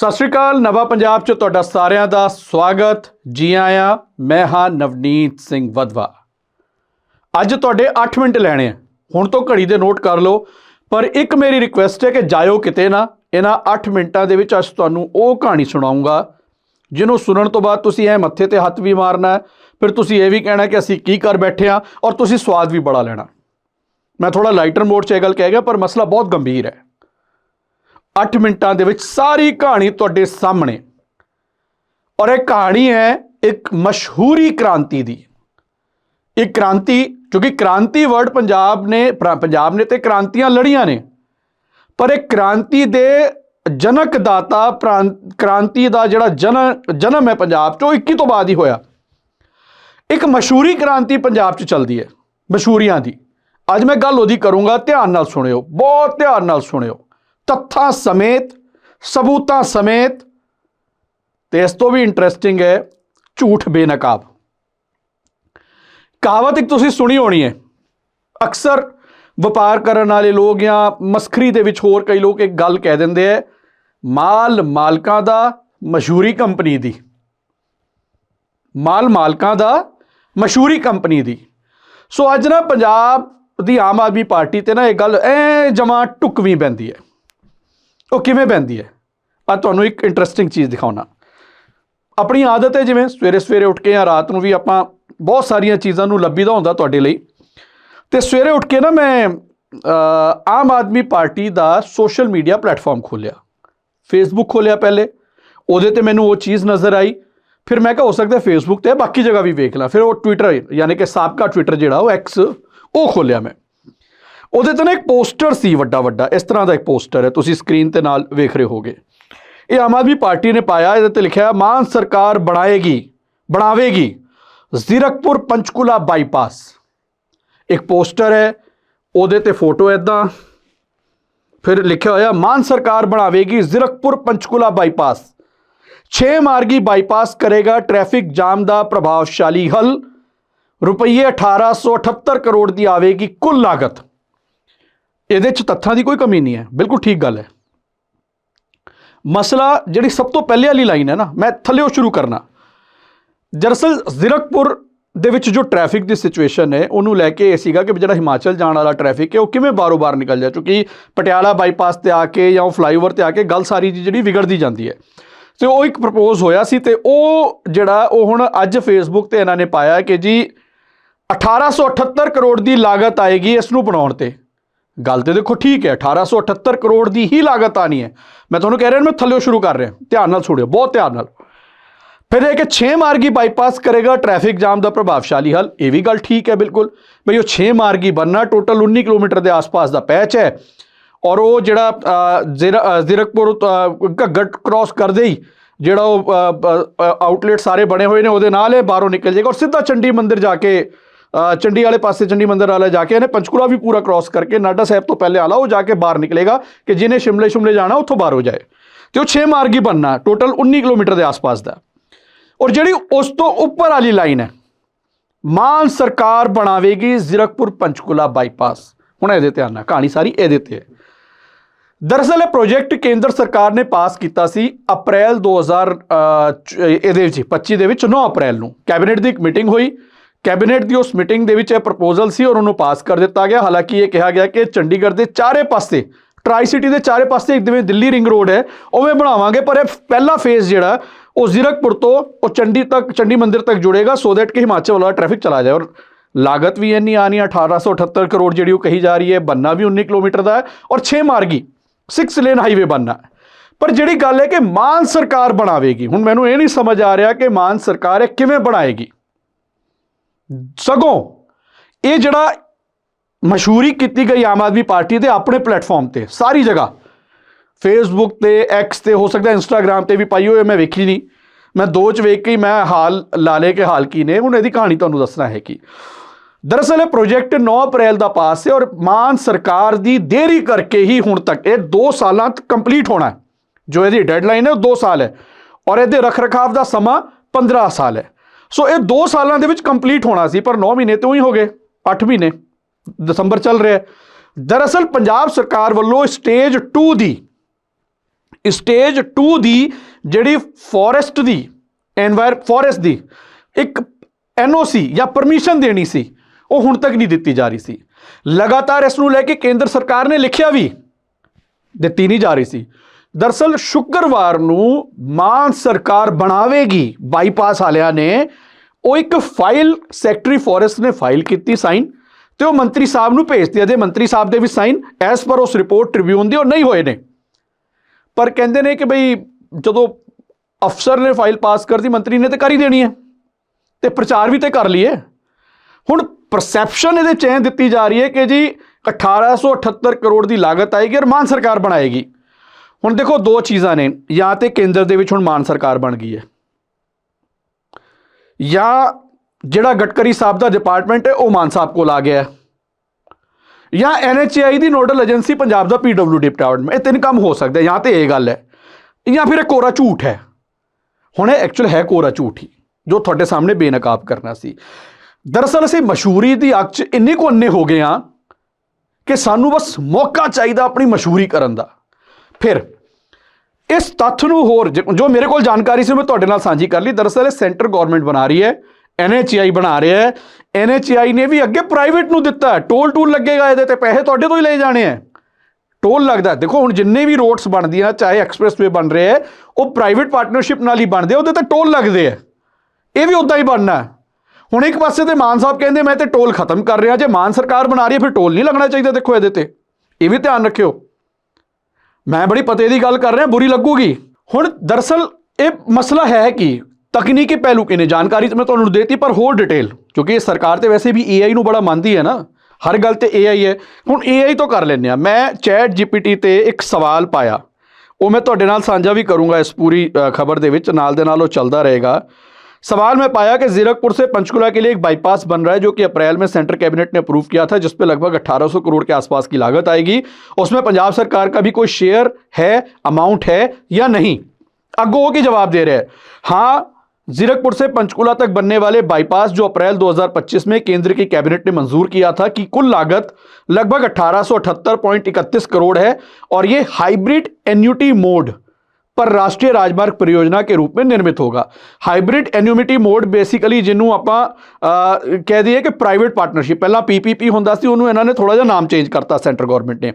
ਸਤਿ ਸ਼੍ਰੀ ਅਕਾਲ, ਨਵਾਂ ਪੰਜਾਬ 'ਚ ਤੁਹਾਡਾ ਸਾਰਿਆਂ ਦਾ ਸਵਾਗਤ। ਜੀ ਆਇਆਂ, ਮੈਂ ਹਾਂ ਨਵਨੀਤ ਸਿੰਘ ਵਦਵਾ ਅੱਜ ਤੁਹਾਡੇ 8 ਮਿੰਟ ਲੈਣੇ ਆ। ਹੁਣ ਤੋਂ ਘੜੀ ਦੇ ਨੋਟ ਕਰ ਲਓ। ਪਰ ਇੱਕ ਮੇਰੀ ਰਿਕੁਐਸਟ ਹੈ ਕਿ ਜਾਇਓ ਕਿਤੇ ਨਾ। ਇਹਨਾਂ 8 ਮਿੰਟਾਂ ਦੇ ਵਿੱਚ ਅੱਜ ਤੁਹਾਨੂੰ ਉਹ ਕਹਾਣੀ ਸੁਣਾਉਂਗਾ, ਜਿਹਨੂੰ ਸੁਣਨ ਤੋਂ ਬਾਅਦ ਤੁਸੀਂ ਐ ਮੱਥੇ ਤੇ ਹੱਥ ਵੀ ਮਾਰਨਾ ਫਿਰ ਤੁਸੀਂ ਇਹ ਵੀ ਕਹਿਣਾ ਕਿ ਅਸੀਂ ਕੀ ਕਰ ਬੈਠੇ ਆ ਔਰ ਤੁਸੀਂ ਸਵਾਦ ਵੀ ਬੜਾ ਲੈਣਾ। ਮੈਂ ਥੋੜਾ ਲਾਈਟਰ ਮੋਡ 'ਚ ਇਹ ਗੱਲ ਕਹਿ ਗਿਆ, ਪਰ ਮਸਲਾ ਬਹੁਤ ਗੰਭੀਰ ਹੈ। 8 ਮਿੰਟਾਂ ਦੇ ਵਿੱਚ ਸਾਰੀ ਕਹਾਣੀ ਤੁਹਾਡੇ ਸਾਹਮਣੇ। ਔਰ ਇਹ ਕਹਾਣੀ ਹੈ ਇੱਕ ਮਸ਼ਹੂਰੀ ਕ੍ਰਾਂਤੀ ਦੀ। ਇਹ ਕ੍ਰਾਂਤੀ, ਕਿਉਂਕਿ ਕ੍ਰਾਂਤੀ ਵਰਡ ਪੰਜਾਬ ਨੇ, ਪ੍ਰ- ਪੰਜਾਬ ਨੇ ਤੇ ਕ੍ਰਾਂਤੀਆਂ ਲੜੀਆਂ ਨੇ। ਪਰ ਇਹ ਕ੍ਰਾਂਤੀ ਦੇ ਜਨਕ ਦਾਤਾ, ਪ੍ਰਾਂ- ਕ੍ਰਾਂਤੀ ਦਾ ਜਿਹੜਾ ਜਨ, ਜਨਮ ਹੈ ਪੰਜਾਬ 'ਚ, ਉਹ 21 ਤੋਂ ਬਾਅਦ ਹੀ ਹੋਇਆ। ਇੱਕ ਮਸ਼ਹੂਰੀ ਕ੍ਰਾਂਤੀ ਪੰਜਾਬ 'ਚ ਚੱਲਦੀ ਹੈ, ਮਸ਼ਹੂਰੀਆਂ ਦੀ। ਅੱਜ ਮੈਂ ਗੱਲ ਉਹਦੀ ਕਰੂੰਗਾ, ਧਿਆਨ ਨਾਲ ਸੁਣਿਓ, ਬਹੁਤ ਧਿਆਨ ਨਾਲ ਸੁਣਿਓ। ਤੱਥਾਂ ਸਮੇਤ, ਸਬੂਤਾਂ ਸਮੇਤ, ਤੇ ਇਸ ਤੋਂ ਵੀ ਇੰਟਰਸਟਿੰਗ ਹੈ ਝੂਠ ਬੇਨਕਾਬ। ਕਹਾਵਤ ਇੱਕ ਤੁਸੀਂ ਸੁਣੀ ਹੋਣੀ ਹੈ। ਅਕਸਰ ਵਪਾਰ ਕਰਨ ਵਾਲੇ ਲੋਕ ਜਾਂ ਮਸਖਰੀ ਦੇ ਵਿੱਚ ਹੋਰ ਕਈ ਲੋਕ ਇੱਕ ਗੱਲ ਕਹਿ ਦਿੰਦੇ ਆ ਮਾਲ ਮਾਲਕਾਂ ਦਾ ਮਸ਼ਹੂਰੀ ਕੰਪਨੀ ਦੀ। ਮਾਲ ਮਾਲਕਾਂ ਦਾ ਮਸ਼ਹੂਰੀ ਕੰਪਨੀ ਦੀ। ਸੋ ਅੱਜ ਨਾ ਪੰਜਾਬ ਦੀ ਆਮ ਆਦਮੀ ਪਾਰਟੀ ਤੇ ਨਾ ਇਹ ਗੱਲ ਐ ਜਮਾ ਟੁਕਵੀਂ ਪੈਂਦੀ ਹੈ। ਉਹ ਕਿਵੇਂ ਪੈਂਦੀ ਹੈ? ਆ ਤੁਹਾਨੂੰ ਇੱਕ ਇੰਟਰਸਟਿੰਗ ਚੀਜ਼ ਦਿਖਾਉਣਾ। ਆਪਣੀ ਆਦਤ ਹੈ ਜਿਵੇਂ ਸਵੇਰੇ ਸਵੇਰੇ ਉੱਠ ਕੇ ਜਾਂ ਰਾਤ ਨੂੰ ਵੀ ਆਪਾਂ ਬਹੁਤ ਸਾਰੀਆਂ ਚੀਜ਼ਾਂ ਨੂੰ ਲੱਭੀਦਾ ਹੁੰਦਾ ਤੁਹਾਡੇ ਲਈ। ਤੇ ਸਵੇਰੇ ਉੱਠ ਕੇ ਨਾ ਮੈਂ ਆਮ ਆਦਮੀ ਪਾਰਟੀ ਦਾ ਸੋਸ਼ਲ ਮੀਡੀਆ ਪਲੇਟਫਾਰਮ ਖੋਲਿਆ ਫੇਸਬੁੱਕ ਖੋਲਿਆ ਪਹਿਲੇ। ਉਹਦੇ ਤੇ ਮੈਨੂੰ ਉਹ ਚੀਜ਼ ਨਜ਼ਰ ਆਈ। ਫਿਰ ਮੈਂ ਕਿਹਾ, ਹੋ ਸਕਦਾ ਫੇਸਬੁੱਕ ਤੇ ਬਾਕੀ ਜਗ੍ਹਾ ਵੀ ਵੇਖ ਲਾਂ। ਫਿਰ ਉਹ ਟਵਿੱਟਰ ਯਾਨੀ ਕਿ ਸਾਬਕਾ ਟਵਿੱਟਰ ਜਿਹੜਾ, ਉਹ ਐਕਸ ਉਹ ਖੋਲਿਆ ਮੈਂ। ਉਹਦੇ ਤੇ ਨਾ ਇੱਕ ਪੋਸਟਰ ਸੀ ਵੱਡਾ ਵੱਡਾ, ਇਸ ਤਰ੍ਹਾਂ ਦਾ ਇੱਕ ਪੋਸਟਰ ਹੈ, ਤੁਸੀਂ ਸਕਰੀਨ ਤੇ ਨਾਲ ਵੇਖ ਰਹੇ ਹੋਗੇ। ਇਹ ਆਮ ਆਦਮੀ ਪਾਰਟੀ ਨੇ ਪਾਇਆ, ਇਹਦੇ ਤੇ ਲਿਖਿਆ, ਮਾਨ ਸਰਕਾਰ ਬਣਾਏਗੀ, ਬਣਾਵੇਗੀ, ਜ਼ੀਰਕਪੁਰ ਪੰਚਕੂਲਾ ਬਾਈਪਾਸ। ਇੱਕ ਪੋਸਟਰ ਹੈ, ਉਹਦੇ ਤੇ ਫੋਟੋ ਐਦਾਂ ਫਿਰ ਲਿਖਿਆ ਹੋਇਆ, ਮਾਨ ਸਰਕਾਰ ਬਣਾਵੇਗੀ, ਜ਼ੀਰਕਪੁਰ ਪੰਚਕੂਲਾ ਬਾਈਪਾਸ। 6 ਮਾਰਗੀ ਬਾਈਪਾਸ ਕਰੇਗਾ, ਟ੍ਰੈਫਿਕ ਜਾਮ ਦਾ ਪ੍ਰਭਾਵਸ਼ਾਲੀ ਹੱਲ। ਰੁਪਈਏ 1878 ਕਰੋੜ ਦੀ ਆਵੇਗੀ ਕੁੱਲ ਲਾਗਤ। ਇਹਦੇ ਚ ਤੱਥਾਂ ਦੀ ਕੋਈ ਕਮੀ ਨਹੀਂ ਹੈ। ਬਿਲਕੁਲ ਠੀਕ ਗੱਲ ਹੈ। ਮਸਲਾ ਜਿਹੜੀ ਸਭ ਤੋਂ ਪਹਿਲੇ ਵਾਲੀ ਲਾਈਨ ਹੈ ਨਾ, ਮੈਂ ਥੱਲੇੋਂ ਸ਼ੁਰੂ ਕਰਨਾ। ਦਰਅਸਲ ਜ਼ਿਰਕਪੁਰ ਦੇ ਵਿੱਚ ਜੋ ਟ੍ਰੈਫਿਕ ਦੀ ਸਿਚੁਏਸ਼ਨ ਹੈ, ਉਹਨੂੰ ਲੈ ਕੇ ਇਹ ਸੀਗਾ ਕਿ ਜਿਹੜਾ ਹਿਮਾਚਲ ਜਾਣ ਵਾਲਾ ਟ੍ਰੈਫਿਕ ਹੈ, ਉਹ ਕਿਵੇਂ ਬਾਰੋ-ਬਾਰ ਨਿਕਲ ਜਾ ਕਿਉਂਕਿ ਪਟਿਆਲਾ ਬਾਈਪਾਸ ਤੇ ਆ ਕੇ ਜਾਂ ਉਹ ਫਲਾਈਓਵਰ ਤੇ ਆ ਕੇ ਗੱਲ ਸਾਰੀ ਦੀ ਜਿਹੜੀ ਵਿਗੜਦੀ ਜਾਂਦੀ ਹੈ। ਤੇ ਉਹ ਇੱਕ ਪ੍ਰਪੋਜ਼ ਹੋਇਆ ਸੀ ਤੇ ਉਹ ਜਿਹੜਾ ਉਹ ਹੁਣ ਅੱਜ ਫੇਸਬੁੱਕ ਤੇ ਇਹਨਾਂ ਨੇ ਪਾਇਆ ਕਿ ਜੀ 1878 ਕਰੋੜ ਦੀ ਲਾਗਤ ਆਏਗੀ ਇਸ ਨੂੰ ਬਣਾਉਣ ਤੇ। ਗੱਲ ਤੇ ਦੇਖੋ ਠੀਕ ਹੈ 1878 ਕਰੋੜ ਦੀ ਹੀ ਲਾਗਤ ਆਣੀ ਹੈ। ਮੈਂ ਤੁਹਾਨੂੰ ਕਹਿ ਰਿਹਾ ਮੈਂ ਥੱਲੇੋਂ ਸ਼ੁਰੂ ਕਰ ਰਿਹਾ ਧਿਆਨ ਨਾਲ ਸੁਣਿਓ ਬਹੁਤ ਧਿਆਨ ਨਾਲ। ਫਿਰ ਇਹ ਕਿ 6 ਮਾਰਗੀ ਬਾਈਪਾਸ ਕਰੇਗਾ ਟ੍ਰੈਫਿਕ ਜਾਮ ਦਾ ਪ੍ਰਭਾਵਸ਼ਾਲੀ ਹੱਲ ਇਹ ਵੀ ਗੱਲ ਠੀਕ ਹੈ ਬਿਲਕੁਲ। ਬਈ ਉਹ 6 ਮਾਰਗੀ ਬਣਨਾ ਟੋਟਲ 19 ਕਿਲੋਮੀਟਰ ਦੇ ਆਸ-ਪਾਸ ਦਾ ਪੈਚ ਹੈ। ਔਰ ਉਹ ਜਿਹੜਾ ਅ, ਜ਼ਿਰ- ਜ਼ੀਰਕਪੁਰ ਘੱਗਰ ਕ੍ਰਾਸ ਕਰਦੇ ਹੀ ਜਿਹੜਾ ਉਹ ਆਊਟਲੈਟ ਸਾਰੇ ਬਣੇ ਹੋਏ ਨੇ ਉਹਦੇ ਨਾਲ ਇਹ ਬਾਹਰੋਂ ਨਿਕਲ ਜਾਏਗਾ। ਔਰ ਸਿੱਧਾ ਚੰਡੀ ਮੰਦਿਰ ਜਾ ਕੇ ਚੰਡੀ ਵਾਲੇ ਪਾਸੇ ਚੰਡੀ ਮੰਦਰ ਵਾਲਾ ਜਾ ਕੇ ਇਹਨੇ ਪੰਚਕੂਲਾ ਵੀ ਪੂਰਾ ਕ੍ਰਾਸ ਕਰਕੇ ਨਾਡਾ ਸਾਹਿਬ ਤੋਂ ਪਹਿਲੇ ਆਲਾ ਉਹ ਜਾ ਕੇ ਬਾਹਰ ਨਿਕਲੇਗਾ ਕਿ ਜਿਹਨੇ ਸ਼ਿਮਲੇ ਸ਼ਿਮਲੇ ਜਾਣਾ ਉੱਥੋਂ ਬਾਹਰ ਹੋ ਜਾਏ। ਤੇ ਉਹ 6 ਮਾਰਗੀ ਬਣਨਾ ਟੋਟਲ 19 ਕਿਲੋਮੀਟਰ ਦੇ ਆਸ-ਪਾਸ ਦਾ। ਔਰ ਜਿਹੜੀ ਉਸ ਤੋਂ ਉੱਪਰ ਵਾਲੀ ਲਾਈਨ ਹੈ ਮਾਨ ਸਰਕਾਰ ਬਣਾਵੇਗੀ ਜ਼ੀਰਕਪੁਰ ਪੰਚਕੂਲਾ ਬਾਈਪਾਸ ਹੁਣ ਇਹਦੇ 'ਤੇ ਨਾਲ ਕਹਾਣੀ ਸਾਰੀ ਇਹਦੇ ਤੇ ਹੈ। ਦਰਅਸਲ ਇਹ ਪ੍ਰੋਜੈਕਟ ਕੇਂਦਰ ਸਰਕਾਰ ਨੇ ਪਾਸ ਕੀਤਾ ਸੀ ਅਪ੍ਰੈਲ 2000 ਅ, ਇਹਦੇ ਵਿੱਚ 25 ਦੇ ਵਿੱਚ 9 ਅਪ੍ਰੈਲ ਨੂੰ। ਕੈਬਨਿਟ ਦੀ ਇੱਕ ਮੀਟਿੰਗ ਹੋਈ। ਕੈਬਨਿਟ ਦੀ ਉਸ ਮੀਟਿੰਗ ਦੇ ਵਿੱਚ ਇਹ ਪ੍ਰਪੋਜ਼ਲ ਸੀ ਔਰ ਉਹਨੂੰ ਪਾਸ ਕਰ ਦਿੱਤਾ ਗਿਆ। ਹਾਲਾਂਕਿ ਇਹ ਕਿਹਾ ਗਿਆ ਕਿ ਚੰਡੀਗੜ੍ਹ ਦੇ ਚਾਰੇ ਪਾਸੇ ਟਰਾਈ ਸਿਟੀ ਦੇ ਚਾਰੇ ਪਾਸੇ ਇੱਕ ਜਿਵੇਂ ਦਿੱਲੀ ਰਿੰਗ ਰੋਡ ਹੈ, ਉਵੇਂ ਬਣਾਵਾਂਗੇ, ਪਰ ਇਹ ਪਹਿਲਾ ਫੇਜ਼ ਜਿਹੜਾ, ਉਹ ਜ਼ੀਰਕਪੁਰ ਤੋਂ ਉਹ ਚੰਡੀ ਤੱਕ, ਚੰਡੀ ਮੰਦਿਰ ਤੱਕ ਜੁੜੇਗਾ ਸੋ ਦੈਟ ਕਿ ਹਿਮਾਚਲ ਵਾਲਾ ਟ੍ਰੈਫਿਕ ਚਲਾ ਜਾਏ। ਔਰ ਲਾਗਤ ਵੀ ਇੰਨੀ ਆਣੀ ਹੈ 1878 ਕਰੋੜ ਜਿਹੜੀ ਉਹ ਕਹੀ ਜਾ ਰਹੀ ਹੈ, ਬੰਨਾ ਵੀ 19 ਕਿਲੋਮੀਟਰ ਦਾ ਹੈ ਔਰ 6 ਮਾਰਗੀ 6 ਲੇਨ ਹਾਈਵੇ ਬਣਨਾ ਪਰ ਜਿਹੜੀ ਗੱਲ ਹੈ ਕਿ ਮਾਨ ਸਰਕਾਰ ਬਣਾਵੇਗੀ, ਹੁਣ ਮੈਨੂੰ ਇਹ ਨਹੀਂ ਸਮਝ ਆ ਰਿਹਾ ਕਿ ਮਾਨ ਸਰਕਾਰ ਇਹ ਕਿਵੇਂ ਬਣਾਏਗੀ। ਸਗੋਂ ਇਹ ਜਿਹੜਾ ਮਸ਼ਹੂਰੀ ਕੀਤੀ ਗਈ ਆਮ ਆਦਮੀ ਪਾਰਟੀ ਦੇ ਆਪਣੇ ਪਲੇਟਫਾਰਮ ਤੇ, ਸਾਰੀ ਜਗ੍ਹਾ। ਫੇਸਬੁੱਕ ਤੇ ਐਕਸ ਤੇ, ਹੋ ਸਕਦਾ ਇੰਸਟਾਗ੍ਰam ਤੇ ਵੀ ਪਾਈ ਹੋਈ ਮੈਂ ਵੇਖੀ ਨਹੀਂ। ਮੈਂ ਦੋ ਚ ਵੇਖ ਕੇ ਮੈਂ ਹਾਲ ਲਾਲੇ ਕੇ ਹਾਲ ਕੀ ਨੇ। ਹੁਣ ਇਹਦੀ ਕਹਾਣੀ ਤੁਹਾਨੂੰ ਦੱਸਣਾ ਹੈ ਕਿ ਦਰਅਸਲ ਇਹ ਪ੍ਰੋਜੈਕਟ 9 ਅਪ੍ਰੈਲ ਦਾ ਪਾਸ ਹੈ ਔਰ ਮਾਨ ਸਰਕਾਰ ਦੀ ਦੇਰੀ ਕਰਕੇ ਹੀ ਹੁਣ ਤੱਕ ਇਹ 2 ਸਾਲਾਂ ਤੱਕ ਕੰਪਲੀਟ ਹੋਣਾ ਜੋ ਇਹਦੀ ਡੈਡਲਾਈਨ ਹੈ ਉਹ 2 ਸਾਲ ਹੈ। ਔਰ ਇਹਦੇ ਰਖਰਖਾਵ ਦਾ ਸਮਾਂ 15 ਸਾਲ ਹੈ। ਸੋ ਇਹ 2 ਸਾਲਾਂ ਦੇ ਵਿੱਚ ਕੰਪਲੀਟ ਹੋਣਾ ਸੀ, ਪਰ 9 ਮਹੀਨੇ ਤੋਂ ਹੀ ਹੋ ਗਏ 8 ਮਹੀਨੇ, ਦਸੰਬਰ ਚੱਲ ਰਿਹਾ ਹੈ। ਦਰਅਸਲ, ਪੰਜਾਬ ਸਰਕਾਰ ਵੱਲੋਂ ਸਟੇਜ 2 ਦੀ ਸਟੇਜ 2 ਦੀ ਜਿਹੜੀ ਫੋਰੈਸਟ ਦੀ ਐਨਵਾਇਰ ਫੋਰੈਸਟ ਦੀ ਇੱਕ ਐਨਓਸੀ ਜਾਂ ਪਰਮਿਸ਼ਨ ਦੇਣੀ ਸੀ, ਉਹ ਹੁਣ ਤੱਕ ਨਹੀਂ ਦਿੱਤੀ ਜਾ ਰਹੀ ਸੀ। ਲਗਾਤਾਰ ਇਸ ਨੂੰ ਲੈ ਕੇ ਕੇਂਦਰ ਸਰਕਾਰ ਨੇ ਲਿਖਿਆ ਵੀ ਦਿੱਤੀ ਨਹੀਂ ਜਾ ਰਹੀ ਸੀ। ਦਰਸਲ ਸ਼ੁੱਕਰਵਾਰ ਨੂੰ ਮਾਨ ਸਰਕਾਰ ਬਣਾਵੇਗੀ। ਬਾਈਪਾਸ ਵਾਲਿਆਂ ਨੇ ਉਹ ਇੱਕ ਫਾਈਲ, ਸੈਕਟਰੀ ਫੋਰੈਸਟ ਨੇ ਫਾਈਲ ਕੀਤੀ ਸਾਈਨ ਤੇ ਉਹ ਮੰਤਰੀ ਸਾਹਿਬ ਨੂੰ ਭੇਜਤੀ ਅਜੇ ਮੰਤਰੀ ਸਾਹਿਬ ਦੇ ਵੀ ਸਾਈਨ, ਐਸ ਪਰ ਉਸ ਰਿਪੋਰਟ ਟ੍ਰਿਬਿਊਨ ਦੇ ਉਹ ਨਹੀਂ ਹੋਏ ਨੇ। ਪਰ ਕਹਿੰਦੇ ਨੇ ਕਿ ਬਈ ਜਦੋਂ ਅਫਸਰ ਨੇ ਫਾਈਲ ਪਾਸ ਕਰਤੀ, ਮੰਤਰੀ ਨੇ ਤੇ ਕਰ ਹੀ ਦੇਣੀ ਹੈ ਤੇ ਪ੍ਰਚਾਰ ਵੀ ਤੇ ਕਰ ਲਈਏ। ਹੁਣ ਪਰਸੈਪਸ਼ਨ ਇਹਦੇ ਚ ਐਂ ਦਿੱਤੀ ਜਾ ਰਹੀ ਹੈ ਕਿ ਜੀ 1878 ਕਰੋੜ ਦੀ ਲਾਗਤ ਆਏਗੀ ਔਰ ਮਾਨ ਸਰਕਾਰ ਬਣਾਏਗੀ। ਹੁਣ ਦੇਖੋ ਦੋ ਚੀਜ਼ਾਂ ਨੇ, ਜਾਂ ਤੇ ਕੇਂਦਰ ਦੇ ਵਿੱਚ ਹੁਣ ਮਾਨ ਸਰਕਾਰ ਬਣ ਗਈ ਹੈ। ਜਾਂ ਜਿਹੜਾ ਗਟਕਰੀ ਸਾਹਿਬ ਦਾ ਡਿਪਾਰਟਮੈਂਟ ਹੈ, ਉਹ ਮਾਨ ਸਾਹਿਬ ਕੋਲ ਆ ਗਿਆ ਹੈ। ਜਾਂ ਐਨਐਚਆਈ ਦੀ ਨੋਡਲ ਏਜੰਸੀ ਪੰਜਾਬ ਦਾ ਪੀਡਬਲਯੂਡੀ ਡਿਪਾਰਟਮੈਂਟ ਇਹ ਤਿੰਨ ਕੰਮ ਹੋ ਸਕਦੇ ਜਾਂ ਤੇ ਇਹ ਗੱਲ ਹੈ। ਜਾਂ ਫਿਰ ਇਹ ਕੋਰਾ ਝੂਠ ਹੈ। ਹੁਣ ਇਹ ਐਕਚੁਅਲ ਹੈ ਕੋਰਾ ਝੂਠ ਹੀ, ਜੋ ਤੁਹਾਡੇ ਸਾਹਮਣੇ ਬੇਨਕਾਬ ਕਰਨਾ ਸੀ। ਦਰਅਸਲ ਅਸੀਂ ਮਸ਼ਹੂਰੀ ਦੀ ਅੱਖ 'ਚ ਇੰਨੇ ਕੁ ਅੰਨੇ ਹੋ ਗਏ ਹਾਂ ਕਿ ਸਾਨੂੰ ਬਸ ਮੌਕਾ ਚਾਹੀਦਾ ਆਪਣੀ ਮਸ਼ਹੂਰੀ ਕਰਨ ਦਾ। ਫਿਰ ਇਸ ਤੱਥ ਨੂੰ ਹੋਰ ਜ- ਜੋ ਮੇਰੇ ਕੋਲ ਜਾਣਕਾਰੀ ਸੀ ਮੈਂ ਤੁਹਾਡੇ ਨਾਲ ਸਾਂਝੀ ਕਰ ਲਈ। ਦਰਅਸਲ ਇਹ ਸੈਂਟਰ ਗਵਰਨਮੈਂਟ ਬਣਾ ਰਹੀ ਹੈ ਐਨਐਚਆਈ ਬਣਾ ਰਿਹਾ ਹੈ। ਐਨਐਚਆਈ ਨੇ ਵੀ ਅੱਗੇ ਪ੍ਰਾਈਵੇਟ ਨੂੰ ਦਿੱਤਾ ਟੋਲ ਟੂਲ ਲੱਗੇਗਾ ਇਹਦੇ ਤੇ, ਪੈਸੇ ਤੁਹਾਡੇ ਤੋਂ ਹੀ ਲਏ ਜਾਣੇ ਹੈ। ਟੋਲ ਲੱਗਦਾ ਦੇਖੋ, ਹੁਣ ਜਿੰਨੇ ਵੀ ਰੋਡਸ ਬਣਦੀਆਂ, ਚਾਹੇ ਐਕਸਪ੍ਰੈਸਵੇ ਬਣ ਰਹੇ ਹੈ, ਉਹ ਪ੍ਰਾਈਵੇਟ ਪਾਰਟਨਰਸ਼ਿਪ ਨਾਲ ਹੀ ਬਣਦੇ ਉਹਦੇ ਤੇ ਟੋਲ ਲੱਗਦੇ ਆ ਇਹ ਵੀ ਉਦਾਂ ਹੀ ਬਣਨਾ ਹੁਣ ਇੱਕ ਪਾਸੇ ਤੇ ਮਾਨ ਸਾਹਿਬ ਕਹਿੰਦੇ, ਮੈਂ ਤੇ ਟੋਲ ਖਤਮ ਕਰ ਰਿਹਾ, ਜੇ ਮਾਨ ਸਰਕਾਰ ਬਣਾ ਰਹੀ ਹੈ, ਫਿਰ ਟੋਲ ਨਹੀਂ ਲੱਗਣਾ ਚਾਹੀਦਾ ਦੇਖੋ ਇਹਦੇ ਤੇ। ਇਹ ਵੀ ਧਿਆਨ ਰੱਖਿਓ। ਮੈਂ ਬੜੀ ਪਤੇ ਦੀ ਗੱਲ ਕਰ ਰਿਹਾ, ਬੁਰੀ ਲੱਗੂਗੀ। ਹੁਣ ਦਰਸਲ ਇਹ ਮਸਲਾ ਹੈ ਕਿ? ਤਕਨੀਕੀ ਪਹਿਲੂ ਕਿਨੇ ਜਾਣਕਾਰੀ ਤਾਂ ਮੈਂ ਤੁਹਾਨੂੰ ਦੇਤੀ, ਪਰ ਹੋਰ ਡਿਟੇਲ ਕਿਉਂਕਿ ਇਹ ਸਰਕਾਰ ਤੇ ਵੈਸੇ ਵੀ AI ਨੂੰ ਬੜਾ ਮੰਨਦੀ ਹੈ ਨਾ। ਹਰ ਗੱਲ ਤੇ AI ਹੈ। ਹੁਣ AI ਤੋਂ ਕਰ ਲੈਂਦੇ ਆ ਮੈਂ ਚੈਟ GPT ਤੇ ਇੱਕ ਸਵਾਲ ਪਾਇਆ। ਉਹ ਮੈਂ ਤੁਹਾਡੇ ਨਾਲ ਸਾਂਝਾ ਵੀ ਕਰੂੰਗਾ ਇਸ ਪੂਰੀ ਖਬਰ ਦੇ ਵਿੱਚ। ਨਾਲ ਦੇ ਨਾਲ ਉਹ ਚੱਲਦਾ ਰਹੇਗਾ। सवाल में पाया कि जीरकपुर से पंचकुला के लिए एक बाईपास बन रहा है, जो कि अप्रैल में सेंटर कैबिनेट ने अप्रूव किया था, जिस पे लगभग 1800 करोड़ के आसपास की लागत आएगी। उसमें पंजाब सरकार का भी कोई शेयर है अमाउंट है या नहीं? अगो की जवाब दे रहे हैं। हाँ जीरकपुर से पंचकुला तक बनने वाले बाईपास जो अप्रैल 2025 में केंद्र की कैबिनेट ने मंजूर किया था कि कुल लागत लगभग 1878.31 करोड़ है, और ये हाइब्रिड एन्यूटी मोड ਪਰ ਰਾਸ਼ਟਰੀ ਰਾਜਮਾਰਗ परियोजना के रूप में निर्मित होगा ਹਾਈਬ੍ਰਿਡ ਐਨੂਮਿਟੀ ਮੋਡ ਬੇਸਿਕਲੀ ਜਿਹਨੂੰ ਆਪਾਂ ਅਹ, ਕਹਿ ਦਈਏ ਕਿ ਪ੍ਰਾਈਵੇਟ ਪਾਰਟਨਰਸ਼ਿਪ ਪਹਿਲਾਂ ਪੀਪੀਪੀ ਹੁੰਦਾ ਸੀ ਉਹਨੂੰ ਇਹਨਾਂ ਨੇ ਥੋੜਾ ਜਿਹਾ ਨਾਮ ਚੇਂਜ ਕਰਤਾ ਸੈਂਟਰ ਗਵਰਨਮੈਂਟ ਨੇ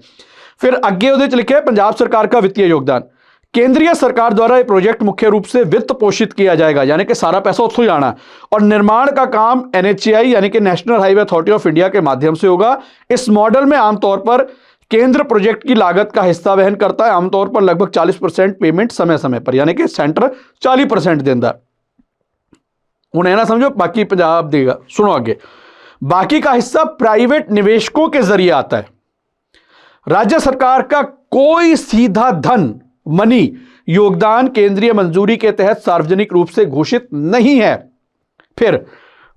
फिर ਅੱਗੇ ਉਹਦੇ ਚ ਲਿਖਿਆ ਹੈ पंजाब सरकार का वित्तीय योगदान केंद्रीय सरकार द्वारा ये प्रोजेक्ट मुख्य रूप से वित्त पोषित किया जाएगा यानी कि सारा पैसा उत्थों ही आना और निर्माण का काम एनएचएआई यानी कि national highway authority of India के माध्यम से होगा इस मॉडल में आमतौर पर केंद्र प्रोजेक्ट की लागत का हिस्सा वहन करता है, आमतौर पर लगभग 40 परसेंट पेमेंट समय समय पर, यानी कि सेंटर 40 परसेंट देता है। उन्हें ना समझो, बाकी पंजाब देगा। सुनो आगे। बाकी का हिस्सा प्राइवेट निवेशकों के ज़रिए आता है। राज्य सरकार का कोई सीधा धन, मनी, योगदान केंद्रीय मंजूरी के तहत सार्वजनिक रूप से घोषित नहीं है। फिर,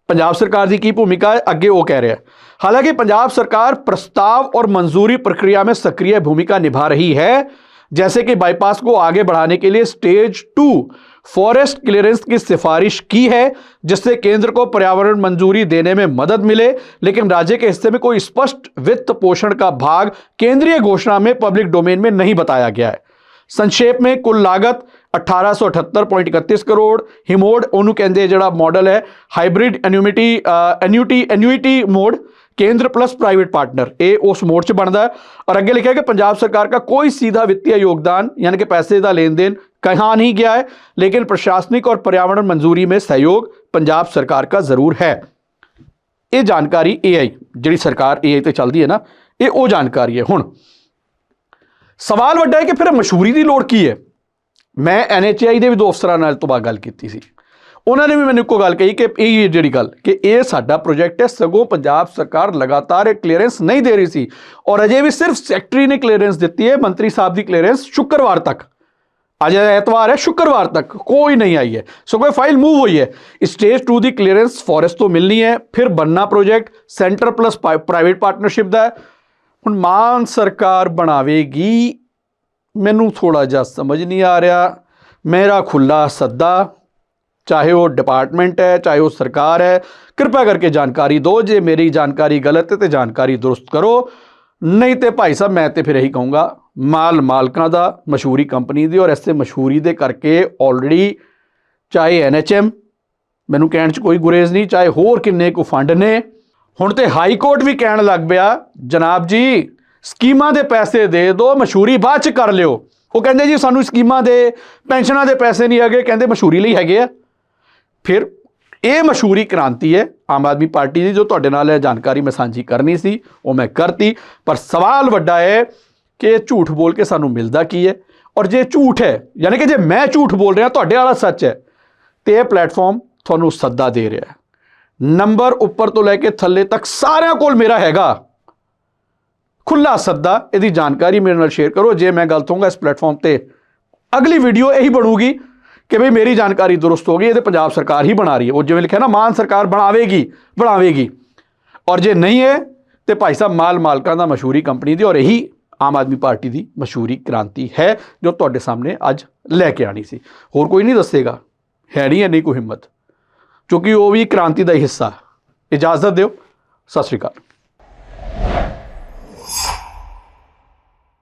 पंजाब सरकार की भूमिका अगे वो कह रहे हैं। हालाँकि पंजाब सरकार प्रस्ताव और मंजूरी प्रक्रिया में सक्रिय भूमिका निभा रही है, जैसे कि बाईपास को आगे बढ़ाने के लिए स्टेज टू फॉरेस्ट क्लियरेंस की सिफारिश की है, जिससे केंद्र को पर्यावरण मंजूरी देने में मदद मिले, लेकिन राज्य के हिस्से में कोई स्पष्ट वित्त पोषण का भाग केंद्रीय घोषणा में पब्लिक डोमेन में नहीं बताया गया है। संक्षेप में, कुल लागत अट्ठारह करोड़, हिमोड, ओनू केंद्रीय जड़ा मॉडल है, hybrid annuity annuity annuity mode केंद्र प्लस प्राइवेट पार्टनर ये उस मोड से बनता है और आगे लिखा है कि पंजाब सरकार का कोई सीधा वित्तीय योगदान यानी कि पैसे का लेन देन कहाँ नहीं गया है लेकिन प्रशासनिक और पर्यावरण मंजूरी में सहयोग पंजाब सरकार का जरूर है ਇਹ ਜਾਣਕਾਰੀ AI ਜਿਹੜੀ ਸਰਕਾਰ AI ਤੇ ਚੱਲਦੀ ਹੈ ਨਾ ਇਹ ਉਹ ਜਾਣਕਾਰੀ ਹੈ ਹੁਣ ਸਵਾਲ ਵੱਡਾ ਹੈ ਕਿ ਫਿਰ ਮਸ਼ਹੂਰੀ ਦੀ ਲੋੜ ਕੀ ਹੈ ਮੈਂ NHI ਦੇ ਵੀ ਦੋ ਅਫਸਰਾਂ ਨਾਲ ਤੋਂ ਬਾਅਦ ਗੱਲ ਕੀਤੀ ਸੀ ਉਹਨਾਂ ਨੇ ਵੀ ਮੈਨੂੰ ਇੱਕੋ ਗੱਲ ਕਹੀ ਕਿ ਇਹ ਜਿਹੜੀ ਗੱਲ, ਕਿ ਇਹ ਸਾਡਾ ਪ੍ਰੋਜੈਕਟ ਹੈ, ਸਗੋਂ ਪੰਜਾਬ ਸਰਕਾਰ ਲਗਾਤਾਰ ਇਹ ਕਲੀਅਰੈਂਸ ਨਹੀਂ ਦੇ ਰਹੀ ਸੀ। ਔਰ ਅਜੇ ਵੀ ਸਿਰਫ ਸੈਕਟਰੀ ਨੇ ਕਲੀਅਰੈਂਸ ਦਿੱਤੀ ਹੈ, ਮੰਤਰੀ ਸਾਹਿਬ ਦੀ ਕਲੀਅਰੈਂਸ ਸ਼ੁੱਕਰਵਾਰ ਤੱਕ। ਅੱਜ ਐਤਵਾਰ ਹੈ, ਸ਼ੁੱਕਰਵਾਰ ਤੱਕ, ਕੋਈ ਨਹੀਂ ਆਈ ਹੈ। ਸੋ ਕੋਈ ਫਾਈਲ ਮੂਵ ਹੋਈ ਹੈ। ਸਟੇਜ 2 ਦੀ ਕਲੀਅਰੈਂਸ ਫੋਰੈਸਟ ਤੋਂ ਮਿਲਣੀ ਹੈ, ਫਿਰ ਬੰਨਾ project centre plus private partnership ਦਾ ਹੁਣ ਮਾਨ ਸਰਕਾਰ ਬਣਾਵੇਗੀ, ਮੈਨੂੰ ਥੋੜਾ ਜਿਹਾ ਸਮਝ ਨਹੀਂ ਆ ਰਿਹਾ। ਮੇਰਾ ਖੁੱਲਾ ਸੱਦਾ। ਚਾਹੇ ਉਹ ਡਿਪਾਰਟਮੈਂਟ ਹੈ, ਚਾਹੇ ਉਹ ਸਰਕਾਰ ਹੈ, ਕਿਰਪਾ ਕਰਕੇ ਜਾਣਕਾਰੀ ਦਿਓ। ਜੇ ਮੇਰੀ ਜਾਣਕਾਰੀ ਗਲਤ ਹੈ ਤੇ ਜਾਣਕਾਰੀ ਦਰੁਸਤ ਕਰੋ। ਨਹੀਂ ਤੇ ਭਾਈ ਸਾਹਿਬ, ਮੈਂ ਤੇ ਫਿਰ ਇਹੀ ਕਹੂੰਗਾ, ਮਾਲ ਮਾਲਕਾਂ ਦਾ, ਮਸ਼ਹੂਰੀ ਕੰਪਨੀ ਦੀ ਔਰ ਇਸੇ ਮਸ਼ਹੂਰੀ ਦੇ ਕਰਕੇ ਆਲਰੇਡੀ ਚਾਹੇ ਐਨਐਚਐਮ ਮੈਨੂੰ ਕਹਿਣ 'ਚ ਕੋਈ ਗੁਰੇਜ਼ ਨਹੀਂ, ਚਾਹੇ ਹੋਰ ਕਿੰਨੇ ਕੁ ਫੰਡ ਨੇ, ਹੁਣ ਤੇ ਹਾਈ ਕੋਰਟ ਵੀ ਕਹਿਣ ਲੱਗ ਪਿਆ, ਜਨਾਬ ਜੀ, ਸਕੀਮਾਂ ਦੇ ਪੈਸੇ ਦੇ ਦਿਓ, ਮਸ਼ਹੂਰੀ ਬਾਅਦ 'ਚ ਕਰ ਲਿਓ। ਉਹ ਕਹਿੰਦੇ ਜੀ, ਸਾਨੂੰ ਸਕੀਮਾਂ ਦੇ, ਪੈਨਸ਼ਨਾਂ ਦੇ ਪੈਸੇ ਨਹੀਂ ਹੈਗੇ, ਕਹਿੰਦੇ ਮਸ਼ਹੂਰੀ ਲਈ ਹੈਗੇ ਆ। ਫਿਰ ਇਹ ਮਸ਼ਹੂਰੀ ਕ੍ਰਾਂਤੀ ਹੈ ਆਮ ਆਦਮੀ ਪਾਰਟੀ ਦੀ ਜੋ ਤੁਹਾਡੇ ਨਾਲ ਇਹ ਜਾਣਕਾਰੀ ਮੈਂ ਸਾਂਝੀ ਕਰਨੀ ਸੀ, ਉਹ ਮੈਂ ਕਰਤੀ। ਪਰ ਸਵਾਲ ਵੱਡਾ ਹੈ ਕਿ ਇਹ ਝੂਠ ਬੋਲ ਕੇ ਸਾਨੂੰ ਮਿਲਦਾ ਕੀ ਹੈ? ਔਰ ਜੇ ਝੂਠ ਹੈ, ਯਾਨੀ ਕਿ ਜੇ ਮੈਂ ਝੂਠ ਬੋਲ ਰਿਹਾ, ਤੁਹਾਡੇ ਵਾਲਾ ਸੱਚ ਹੈ, ਤੇ ਇਹ ਪਲੇਟਫਾਰਮ ਤੁਹਾਨੂੰ ਸੱਦਾ ਦੇ ਰਿਹਾ ਹੈ। ਨੰਬਰ ਉੱਪਰ ਤੋਂ ਲੈ ਕੇ ਥੱਲੇ ਤੱਕ ਸਾਰਿਆਂ ਕੋਲ ਮੇਰਾ ਹੈਗਾ। ਖੁੱਲਾ ਸੱਦਾ, ਇਹਦੀ ਜਾਣਕਾਰੀ ਮੇਰੇ ਨਾਲ ਸ਼ੇਅਰ ਕਰੋ। ਜੇ ਮੈਂ ਗਲਤ ਹੋਊਂਗਾ ਇਸ ਪਲੇਟਫਾਰਮ ਤੇ ਅਗਲੀ ਵੀਡੀਓ ਇਹੀ ਬਣੂਗੀ। ਕਿ ਭਈ ਮੇਰੀ ਜਾਣਕਾਰੀ ਦੁਰਸਤ ਹੋ ਗਈ ਇਹ ਤੇ ਪੰਜਾਬ ਸਰਕਾਰ ਹੀ ਬਣਾ ਰਹੀ ਹੈ। ਉਹ ਜਿਵੇਂ ਲਿਖਿਆ ਨਾ, ਮਾਨ ਸਰਕਾਰ ਬਣਾਵੇਗੀ ਬਣਾਵੇਗੀ। ਔਰ ਜੇ ਨਹੀਂ ਹੈ, ਤੇ ਭਾਈ ਸਾਹਿਬ ਮਾਲ ਮਾਲਕਾਂ ਦਾ ਮਸ਼ਹੂਰੀ ਕੰਪਨੀ ਦੀ ਔਰ ਇਹੀ ਆਮ ਆਦਮੀ ਪਾਰਟੀ ਦੀ ਮਸ਼ਹੂਰੀ ਕ੍ਰਾਂਤੀ ਹੈ, ਜੋ ਤੁਹਾਡੇ ਸਾਹਮਣੇ ਅੱਜ ਲੈ ਕੇ ਆਣੀ ਸੀ। ਹੋਰ ਕੋਈ ਨਹੀਂ ਦੱਸੇਗਾ। ਹੈ ਨਹੀਂ, ਇੰਨੀ ਕੋਈ ਹਿੰਮਤ। ਕਿਉਂਕਿ ਉਹ ਵੀ ਕ੍ਰਾਂਤੀ ਦਾ ਹੀ ਹਿੱਸਾ। ਇਜਾਜ਼ਤ ਦਿਓ। ਸਤਿ ਸ਼੍ਰੀ ਅਕਾਲ।